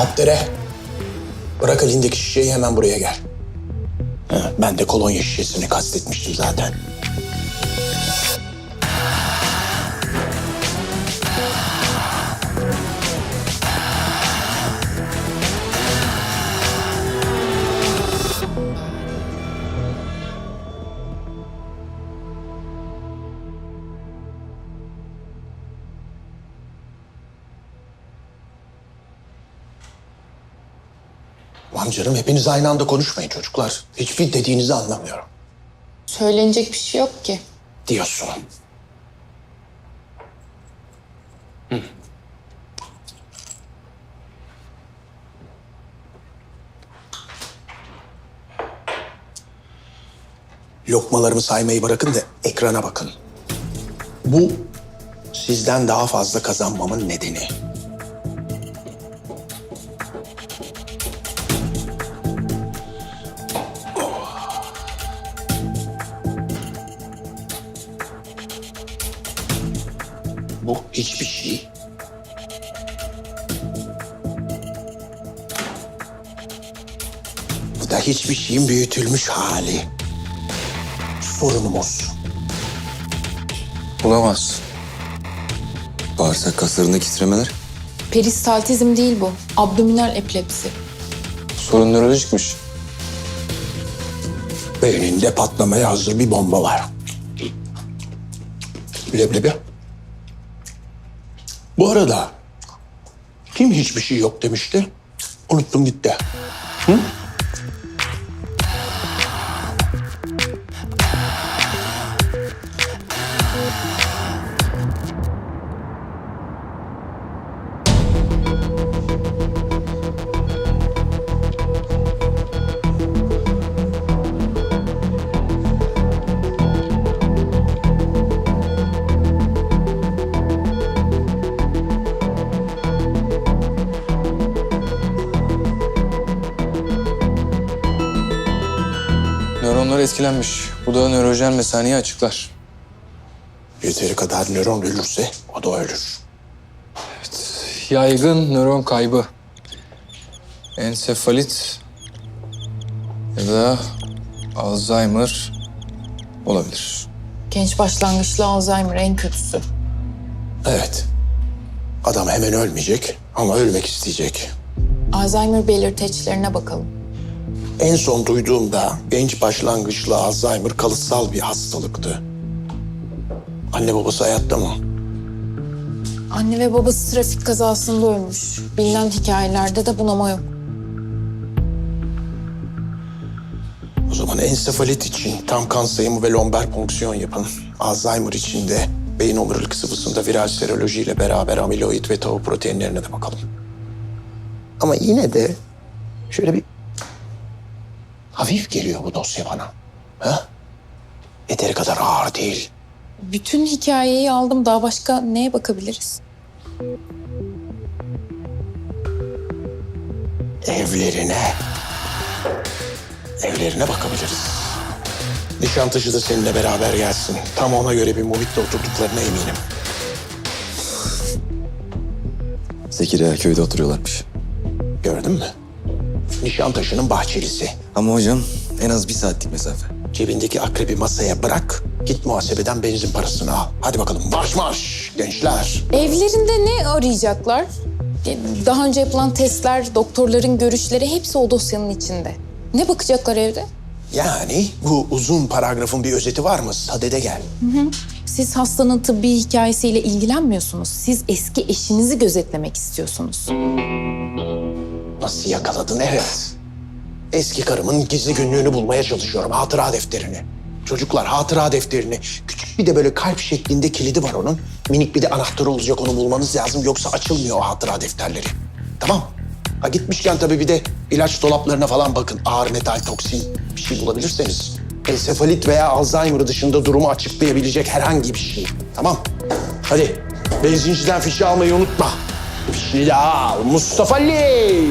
Helikoptere. Bırak elindeki şişeyi hemen buraya gel. Ben de kolonya şişesini kastetmiştim zaten. Aman canım hepiniz aynı anda konuşmayın çocuklar. Hiçbir dediğinizi anlamıyorum. Söylenecek bir şey yok ki. Diyorsun. Hı. Lokmalarımı saymayı bırakın da ekrana bakın. Bu sizden daha fazla kazanmamın nedeni. Bu hiçbir şey. Bu da hiçbir şeyin büyütülmüş hali. Sorunumuz. Bulamaz. Bağırsak kaslarındaki titremeler Peristaltizm değil bu. Abdominal epilepsi. sorun nörolojikmiş. Beyninde patlamaya hazır bir bomba var. Leblebi. Bu arada kim hiçbir şey yok demişti? Unuttum gitti. Nöronlar etkilenmiş. Bu da nörojen mesaniyi açıklar. Yeteri kadar nöron ölürse o da ölür. Yaygın nöron kaybı. Ensefalit ya da Alzheimer olabilir. Genç başlangıçlı Alzheimer en kötüsü. Evet. Adam hemen ölmeyecek ama ölmek isteyecek. Alzheimer belirteçlerine bakalım. En son duyduğumda genç başlangıçlı Alzheimer kalıtsal bir hastalıktı. Anne babası hayatta mı? Anne ve babası trafik kazasında ölmüş. Bilinen hikayelerde de bunama yok. O zaman ensefalit için tam kan sayımı ve lomber fonksiyon yapın. Alzheimer için de beyin omurilik sıvısında viral seroloji ile beraber amiloid ve tau proteinlerine de bakalım. Ama yine de şöyle bir hafif geliyor bu dosya bana. Ha? Yeteri kadar ağır değil. Bütün hikayeyi aldım. Daha başka neye bakabiliriz? Evlerine. Evlerine bakabiliriz. Nişantaşı da seninle beraber gelsin. Tam ona göre bir muhitte oturduklarına eminim. Zekeriya köyde oturuyorlarmış. Gördün mü? Nişantaşı'nın bahçelisi. Ama hocam en az bir saatlik mesafe. Cebindeki akrebi masaya bırak. Git muhasebeden benzin parasını al. Hadi bakalım marş marş gençler. Evlerinde ne arayacaklar? E, Daha önce yapılan testler, doktorların görüşleri hepsi o dosyanın içinde. Ne bakacaklar evde? Yani bu uzun paragrafın bir özeti var mı? Sadede gel. Siz hastanın tıbbi hikayesiyle ilgilenmiyorsunuz. Siz eski eşinizi gözetlemek istiyorsunuz. Nasıl yakaladın? Evet. Eski karımın gizli günlüğünü bulmaya çalışıyorum. Hatıra defterini. Çocuklar hatıra defterini. Küçük bir de böyle kalp şeklinde kilidi var onun. Minik bir de anahtarı olacak onu bulmanız lazım. Yoksa açılmıyor o hatıra defterleri. Tamam. Ha gitmişken tabii bir de ilaç dolaplarına falan bakın. Ağır metal toksin bir şey bulabilirseniz. Ensefalit veya Alzheimer dışında durumu açıklayabilecek herhangi bir şey. Tamam. Hadi benzinciden fişi almayı unutma. Fişini de al Mustafa Ali.